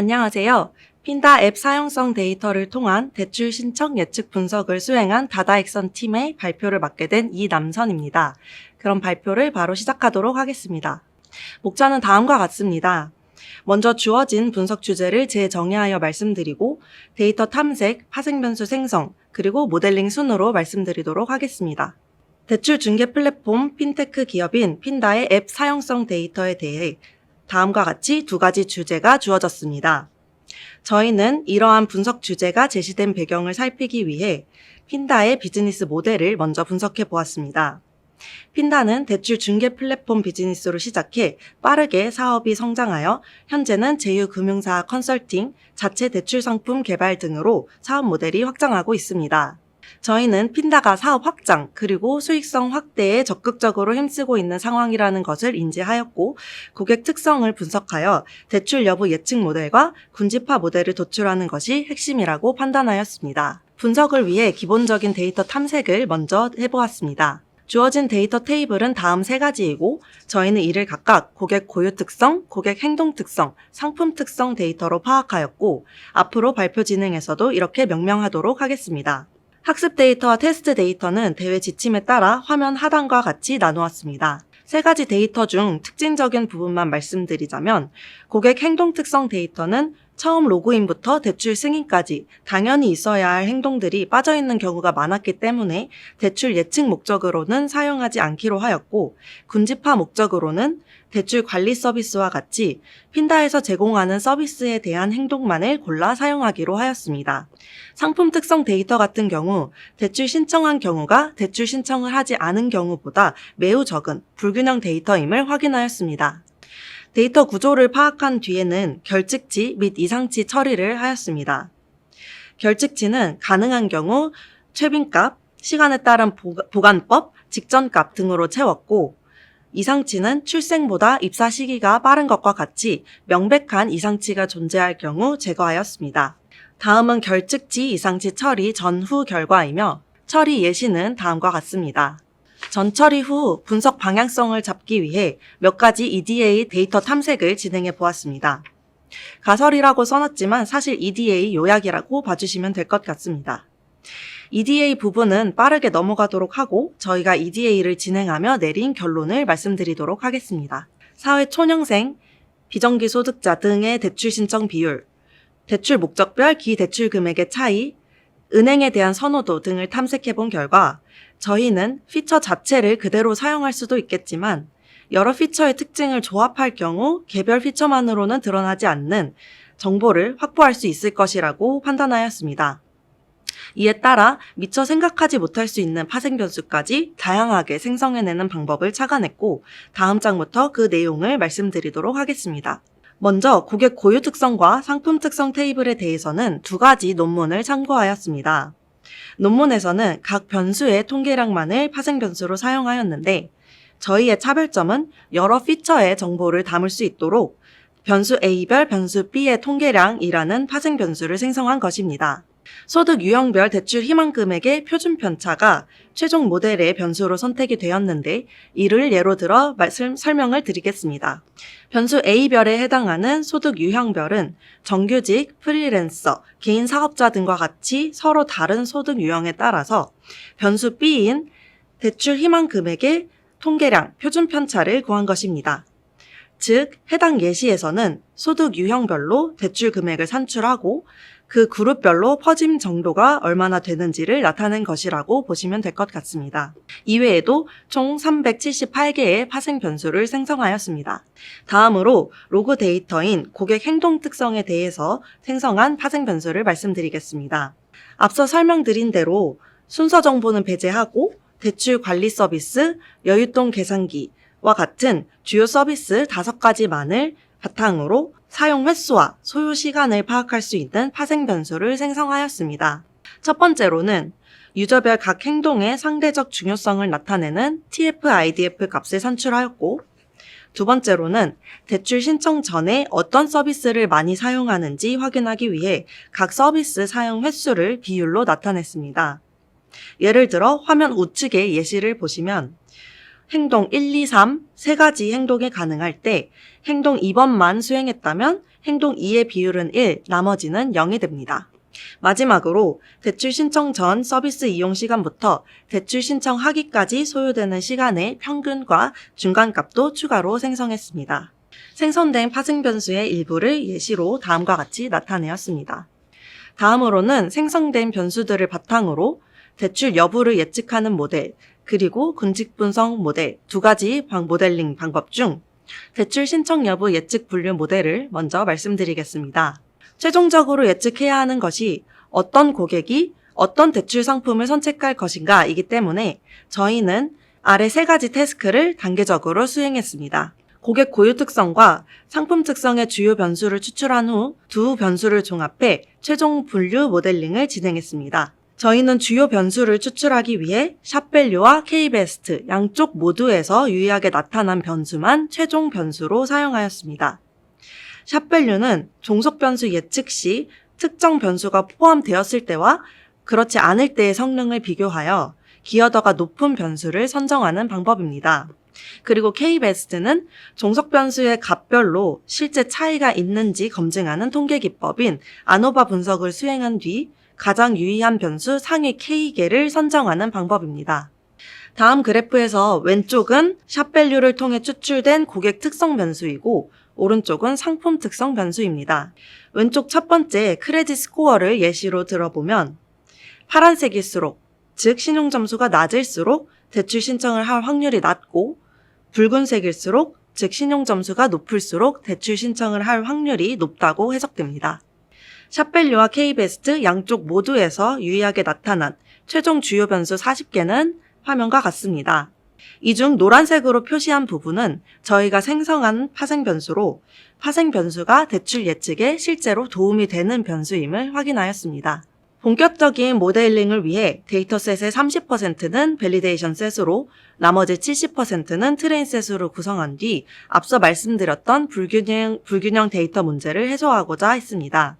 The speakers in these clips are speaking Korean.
안녕하세요. 핀다 앱 사용성 데이터를 통한 대출 신청 예측 분석을 수행한 다다익선 팀의 발표를 맡게 된 이남선입니다. 그럼 발표를 바로 시작하도록 하겠습니다. 목차는 다음과 같습니다. 먼저 주어진 분석 주제를 재정의하여 말씀드리고 데이터 탐색, 파생 변수 생성, 그리고 모델링 순으로 말씀드리도록 하겠습니다. 대출 중개 플랫폼 핀테크 기업인 핀다의 앱 사용성 데이터에 대해 다음과 같이 두 가지 주제가 주어졌습니다. 저희는 이러한 분석 주제가 제시된 배경을 살피기 위해 핀다의 비즈니스 모델을 먼저 분석해 보았습니다. 핀다는 대출 중개 플랫폼 비즈니스로 시작해 빠르게 사업이 성장하여 현재는 제휴금융사 컨설팅, 자체 대출 상품 개발 등으로 사업 모델이 확장하고 있습니다. 저희는 핀다가 사업 확장 그리고 수익성 확대에 적극적으로 힘쓰고 있는 상황이라는 것을 인지하였고 고객 특성을 분석하여 대출 여부 예측 모델과 군집화 모델을 도출하는 것이 핵심이라고 판단하였습니다. 분석을 위해 기본적인 데이터 탐색을 먼저 해보았습니다. 주어진 데이터 테이블은 다음 세 가지이고 저희는 이를 각각 고객 고유 특성, 고객 행동 특성, 상품 특성 데이터로 파악하였고 앞으로 발표 진행에서도 이렇게 명명하도록 하겠습니다. 학습 데이터와 테스트 데이터는 대회 지침에 따라 화면 하단과 같이 나누었습니다. 세 가지 데이터 중 특징적인 부분만 말씀드리자면 고객 행동 특성 데이터는 처음 로그인부터 대출 승인까지 당연히 있어야 할 행동들이 빠져 있는 경우가 많았기 때문에 대출 예측 목적으로는 사용하지 않기로 하였고 군집화 목적으로는 대출 관리 서비스와 같이 핀다에서 제공하는 서비스에 대한 행동만을 골라 사용하기로 하였습니다. 상품 특성 데이터 같은 경우 대출 신청한 경우가 대출 신청을 하지 않은 경우보다 매우 적은 불균형 데이터임을 확인하였습니다. 데이터 구조를 파악한 뒤에는 결측치 및 이상치 처리를 하였습니다. 결측치는 가능한 경우 최빈값, 시간에 따른 보관법, 직전값 등으로 채웠고 이상치는 출생보다 입사 시기가 빠른 것과 같이 명백한 이상치가 존재할 경우 제거하였습니다. 다음은 결측치 이상치 처리 전후 결과이며 처리 예시는 다음과 같습니다. 전 처리 후 분석 방향성을 잡기 위해 몇 가지 EDA 데이터 탐색을 진행해 보았습니다. 가설이라고 써놨지만 사실 EDA 요약이라고 봐주시면 될 것 같습니다. EDA 부분은 빠르게 넘어가도록 하고 저희가 EDA를 진행하며 내린 결론을 말씀드리도록 하겠습니다. 사회 초년생, 비정기 소득자 등의 대출 신청 비율, 대출 목적별 기대출 금액의 차이, 은행에 대한 선호도 등을 탐색해 본 결과 저희는 피처 자체를 그대로 사용할 수도 있겠지만 여러 피처의 특징을 조합할 경우 개별 피처만으로는 드러나지 않는 정보를 확보할 수 있을 것이라고 판단하였습니다. 이에 따라 미처 생각하지 못할 수 있는 파생 변수까지 다양하게 생성해내는 방법을 착안했고 다음 장부터 그 내용을 말씀드리도록 하겠습니다. 먼저 고객 고유 특성과 상품 특성 테이블에 대해서는 두 가지 논문을 참고하였습니다. 논문에서는 각 변수의 통계량만을 파생 변수로 사용하였는데 저희의 차별점은 여러 피처의 정보를 담을 수 있도록 변수 A별 변수 B의 통계량이라는 파생 변수를 생성한 것입니다. 소득 유형별 대출 희망 금액의 표준 편차가 최종 모델의 변수로 선택이 되었는데 이를 예로 들어 말씀 설명을 드리겠습니다. 변수 A별에 해당하는 소득 유형별은 정규직, 프리랜서, 개인 사업자 등과 같이 서로 다른 소득 유형에 따라서 변수 B인 대출 희망 금액의 통계량, 표준 편차를 구한 것입니다. 즉, 해당 예시에서는 소득 유형별로 대출 금액을 산출하고 그 그룹별로 퍼짐 정도가 얼마나 되는지를 나타낸 것이라고 보시면 될 것 같습니다. 이외에도 총 378개의 파생 변수를 생성하였습니다. 다음으로 로그 데이터인 고객 행동 특성에 대해서 생성한 파생 변수를 말씀드리겠습니다. 앞서 설명드린 대로 순서 정보는 배제하고 대출 관리 서비스, 여윳돈 계산기와 같은 주요 서비스 5가지만을 바탕으로 사용 횟수와 소요 시간을 파악할 수 있는 파생 변수를 생성하였습니다. 첫 번째로는 유저별 각 행동의 상대적 중요성을 나타내는 TF-IDF 값을 산출하였고, 두 번째로는 대출 신청 전에 어떤 서비스를 많이 사용하는지 확인하기 위해 각 서비스 사용 횟수를 비율로 나타냈습니다. 예를 들어 화면 우측의 예시를 보시면 행동 1, 2, 3 세 가지 행동이 가능할 때 행동 2번만 수행했다면 행동 2의 비율은 1, 나머지는 0이 됩니다. 마지막으로 대출 신청 전 서비스 이용 시간부터 대출 신청하기까지 소요되는 시간의 평균과 중간값도 추가로 생성했습니다. 생성된 파생 변수의 일부를 예시로 다음과 같이 나타내었습니다. 다음으로는 생성된 변수들을 바탕으로 대출 여부를 예측하는 모델, 그리고 군직 분석 모델 두 가지 방 모델링 방법 중 대출 신청 여부 예측 분류 모델을 먼저 말씀드리겠습니다. 최종적으로 예측해야 하는 것이 어떤 고객이 어떤 대출 상품을 선택할 것인가 이기 때문에 저희는 아래 세 가지 태스크를 단계적으로 수행했습니다. 고객 고유 특성과 상품 특성의 주요 변수를 추출한 후 두 변수를 종합해 최종 분류 모델링을 진행했습니다. 저희는 주요 변수를 추출하기 위해 샵밸류와 K베스트 양쪽 모두에서 유의하게 나타난 변수만 최종 변수로 사용하였습니다. 샵밸류는 종속 변수 예측 시 특정 변수가 포함되었을 때와 그렇지 않을 때의 성능을 비교하여 기여도가 높은 변수를 선정하는 방법입니다. 그리고 K베스트는 종속 변수의 값별로 실제 차이가 있는지 검증하는 통계 기법인 아노바 분석을 수행한 뒤 가장 유의한 변수 상위 K개를 선정하는 방법입니다. 다음 그래프에서 왼쪽은 샵밸류를 통해 추출된 고객 특성 변수이고 오른쪽은 상품 특성 변수입니다. 왼쪽 첫 번째 크레딧 스코어를 예시로 들어보면 파란색일수록 즉 신용 점수가 낮을수록 대출 신청을 할 확률이 낮고 붉은색일수록 즉 신용 점수가 높을수록 대출 신청을 할 확률이 높다고 해석됩니다. 샵밸류와 K베스트 양쪽 모두에서 유의하게 나타난 최종 주요 변수 40개는 화면과 같습니다. 이 중 노란색으로 표시한 부분은 저희가 생성한 파생 변수로 파생 변수가 대출 예측에 실제로 도움이 되는 변수임을 확인하였습니다. 본격적인 모델링을 위해 데이터셋의 30%는 밸리데이션 셋으로 나머지 70%는 트레인 셋으로 구성한 뒤 앞서 말씀드렸던 불균형, 불균형 데이터 문제를 해소하고자 했습니다.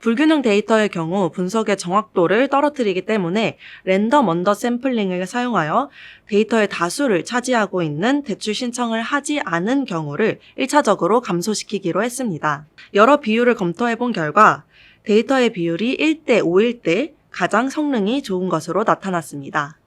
불균형 데이터의 경우 분석의 정확도를 떨어뜨리기 때문에 랜덤 언더 샘플링을 사용하여 데이터의 다수를 차지하고 있는 대출 신청을 하지 않은 경우를 1차적으로 감소시키기로 했습니다. 여러 비율을 검토해 본 결과 데이터의 비율이 1대 5일 때 가장 성능이 좋은 것으로 나타났습니다.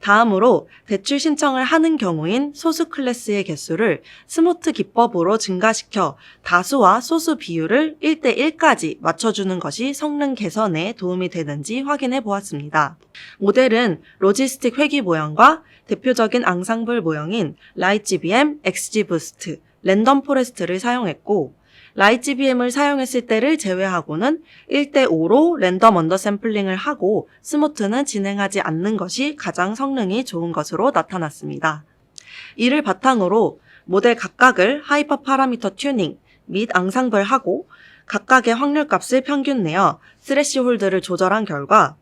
다음으로 대출 신청을 하는 경우인 소수 클래스의 개수를 스모트 기법으로 증가시켜 다수와 소수 비율을 1대 1까지 맞춰주는 것이 성능 개선에 도움이 되는지 확인해 보았습니다. 모델은 로지스틱 회귀 모형과 대표적인 앙상블 모형인 라이GBM, XGBoost, 랜덤 포레스트를 사용했고 라이GBM을 사용했을 때를 제외하고는 1대5로 랜덤 언더 샘플링을 하고 스모트는 진행하지 않는 것이 가장 성능이 좋은 것으로 나타났습니다. 이를 바탕으로 모델 각각을 하이퍼 파라미터 튜닝 및 앙상블하고 각각의 확률 값을 평균 내어 스레시 홀드를 조절한 결과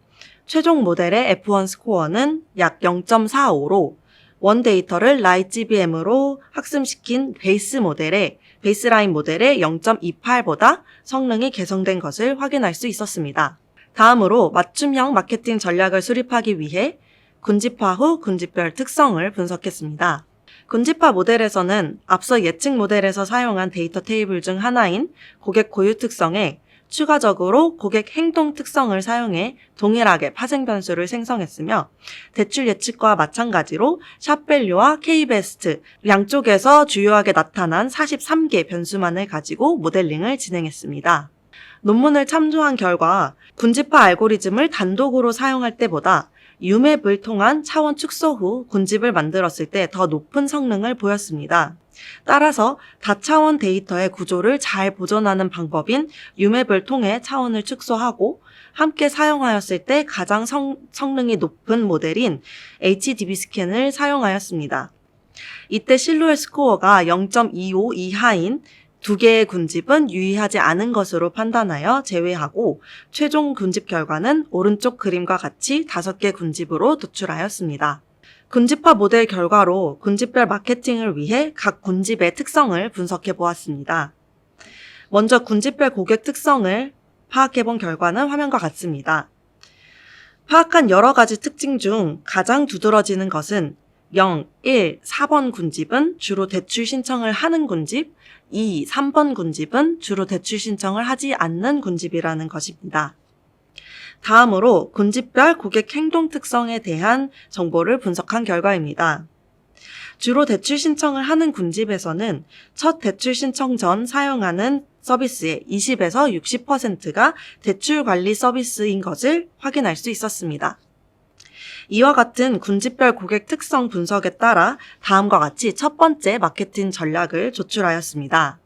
최종 모델의 F1 스코어는 약 0.45로 원 데이터를 라이GBM으로 학습시킨 베이스 모델의 베이스라인 모델의 0.28보다 성능이 개선된 것을 확인할 수 있었습니다. 다음으로 맞춤형 마케팅 전략을 수립하기 위해 군집화 후 군집별 특성을 분석했습니다. 군집화 모델에서는 앞서 예측 모델에서 사용한 데이터 테이블 중 하나인 고객 고유 특성에 추가적으로 고객 행동 특성을 사용해 동일하게 파생 변수를 생성했으며 대출 예측과 마찬가지로 샵밸류와 K베스트 양쪽에서 주요하게 나타난 43개 변수만을 가지고 모델링을 진행했습니다. 논문을 참조한 결과 군집화 알고리즘을 단독으로 사용할 때보다 유맵을 통한 차원 축소 후 군집을 만들었을 때 더 높은 성능을 보였습니다. 따라서 다차원 데이터의 구조를 잘 보존하는 방법인 유맵을 통해 차원을 축소하고 함께 사용하였을 때 가장 성, 성능이 높은 모델인 HDB 스캔을 사용하였습니다. 이때 실루엣 스코어가 0.25 이하인 두 개의 군집은 유의하지 않은 것으로 판단하여 제외하고 최종 군집 결과는 오른쪽 그림과 같이 다섯 개 군집으로 도출하였습니다. 군집화 모델 결과로 군집별 마케팅을 위해 각 군집의 특성을 분석해 보았습니다. 먼저 군집별 고객 특성을 파악해 본 결과는 화면과 같습니다. 파악한 여러 가지 특징 중 가장 두드러지는 것은 0, 1, 4번 군집은 주로 대출 신청을 하는 군집, 2, 3번 군집은 주로 대출 신청을 하지 않는 군집이라는 것입니다. 다음으로 군집별 고객 행동 특성에 대한 정보를 분석한 결과입니다. 주로 대출 신청을 하는 군집에서는 첫 대출 신청 전 사용하는 서비스의 20에서 60%가 대출 관리 서비스인 것을 확인할 수 있었습니다. 이와 같은 군집별 고객 특성 분석에 따라 다음과 같이 첫 번째 마케팅 전략을 조출하였습니다.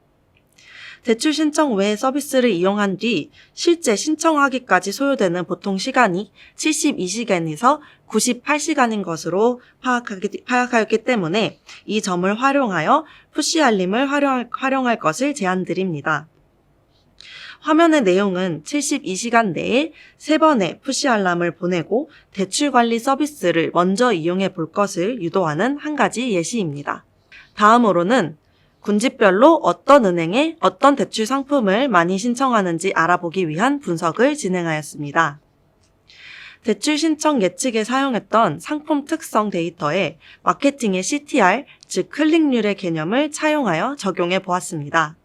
대출 신청 외 서비스를 이용한 뒤 실제 신청하기까지 소요되는 보통 시간이 72시간에서 98시간인 것으로 파악하였기 때문에 이 점을 활용하여 푸시 알림을 활용, 활용할 것을 제안드립니다. 화면의 내용은 72시간 내에 3번의 푸시 알람을 보내고 대출 관리 서비스를 먼저 이용해 볼 것을 유도하는 한 가지 예시입니다. 다음으로는 군집별로 어떤 은행에 어떤 대출 상품을 많이 신청하는지 알아보기 위한 분석을 진행하였습니다. 대출 신청 예측에 사용했던 상품 특성 데이터에 마케팅의 CTR, 즉 클릭률의 개념을 차용하여 적용해 보았습니다.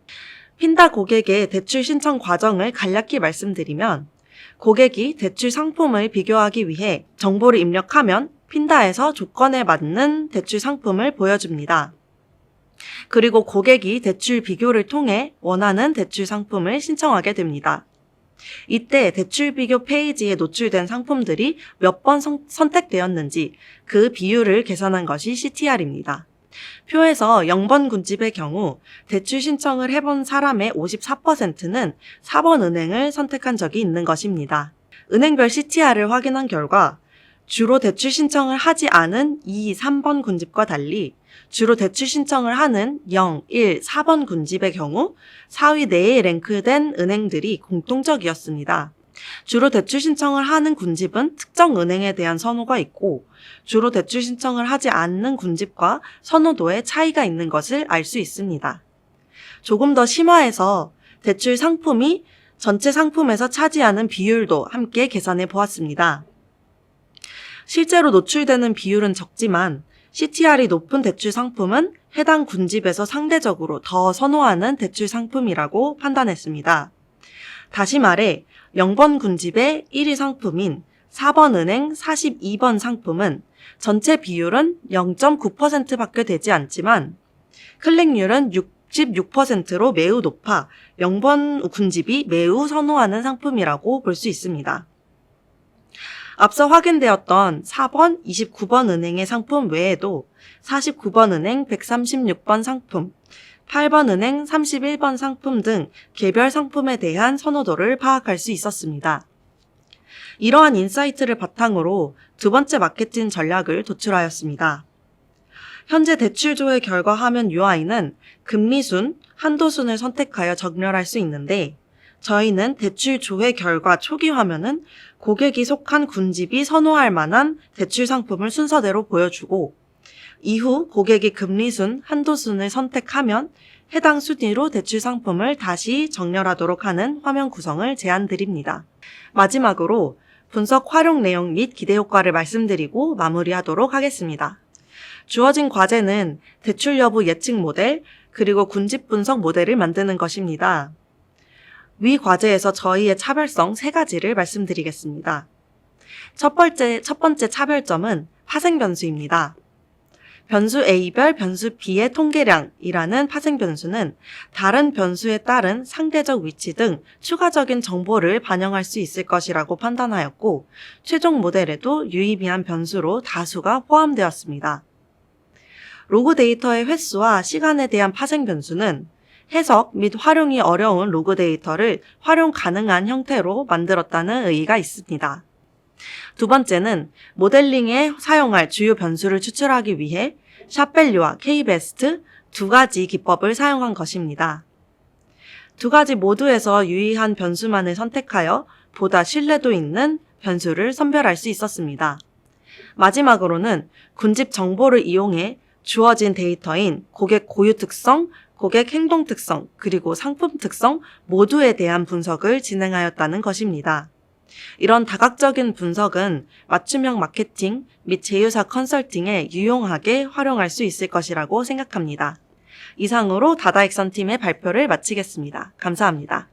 핀다 고객의 대출 신청 과정을 간략히 말씀드리면 고객이 대출 상품을 비교하기 위해 정보를 입력하면 핀다에서 조건에 맞는 대출 상품을 보여줍니다. 그리고 고객이 대출 비교를 통해 원하는 대출 상품을 신청하게 됩니다. 이때 대출 비교 페이지에 노출된 상품들이 몇 번 선택되었는지 그 비율을 계산한 것이 CTR입니다. 표에서 0번 군집의 경우 대출 신청을 해본 사람의 54%는 4번 은행을 선택한 적이 있는 것입니다. 은행별 CTR을 확인한 결과 주로 대출 신청을 하지 않은 2, 3번 군집과 달리 주로 대출 신청을 하는 0, 1, 4번 군집의 경우 4위 내에 랭크된 은행들이 공통적이었습니다. 주로 대출 신청을 하는 군집은 특정 은행에 대한 선호가 있고 주로 대출 신청을 하지 않는 군집과 선호도에 차이가 있는 것을 알 수 있습니다. 조금 더 심화해서 대출 상품이 전체 상품에서 차지하는 비율도 함께 계산해 보았습니다. 실제로 노출되는 비율은 적지만 CTR이 높은 대출 상품은 해당 군집에서 상대적으로 더 선호하는 대출 상품이라고 판단했습니다. 다시 말해 0번 군집의 1위 상품인 4번 은행 42번 상품은 전체 비율은 0.9%밖에 되지 않지만 클릭률은 66%로 매우 높아 0번 군집이 매우 선호하는 상품이라고 볼 수 있습니다. 앞서 확인되었던 4번, 29번 은행의 상품 외에도 49번 은행 136번 상품, 8번 은행 31번 상품 등 개별 상품에 대한 선호도를 파악할 수 있었습니다. 이러한 인사이트를 바탕으로 두 번째 마케팅 전략을 도출하였습니다. 현재 대출조회 결과 화면 UI는 금리순, 한도순을 선택하여 정렬할 수 있는데 저희는 대출 조회 결과 초기 화면은 고객이 속한 군집이 선호할 만한 대출 상품을 순서대로 보여주고 이후 고객이 금리순, 한도순을 선택하면 해당 순위로 대출 상품을 다시 정렬하도록 하는 화면 구성을 제안드립니다. 마지막으로 분석 활용 내용 및 기대 효과를 말씀드리고 마무리하도록 하겠습니다. 주어진 과제는 대출 여부 예측 모델, 그리고 군집 분석 모델을 만드는 것입니다. 위 과제에서 저희의 차별성 세 가지를 말씀드리겠습니다. 첫 번째, 첫 번째 차별점은 파생 변수입니다. 변수 A별 변수 B의 통계량이라는 파생 변수는 다른 변수에 따른 상대적 위치 등 추가적인 정보를 반영할 수 있을 것이라고 판단하였고, 최종 모델에도 유의미한 변수로 다수가 포함되었습니다. 로그 데이터의 횟수와 시간에 대한 파생 변수는 해석 및 활용이 어려운 로그 데이터를 활용 가능한 형태로 만들었다는 의의가 있습니다. 두 번째는 모델링에 사용할 주요 변수를 추출하기 위해 샵밸류와 K베스트 두 가지 기법을 사용한 것입니다. 두 가지 모두에서 유의한 변수만을 선택하여 보다 신뢰도 있는 변수를 선별할 수 있었습니다. 마지막으로는 군집 정보를 이용해 주어진 데이터인 고객 고유 특성, 고객 행동 특성, 그리고 상품 특성 모두에 대한 분석을 진행하였다는 것입니다. 이런 다각적인 분석은 맞춤형 마케팅 및 제휴사 컨설팅에 유용하게 활용할 수 있을 것이라고 생각합니다. 이상으로 다다익선 팀의 발표를 마치겠습니다. 감사합니다.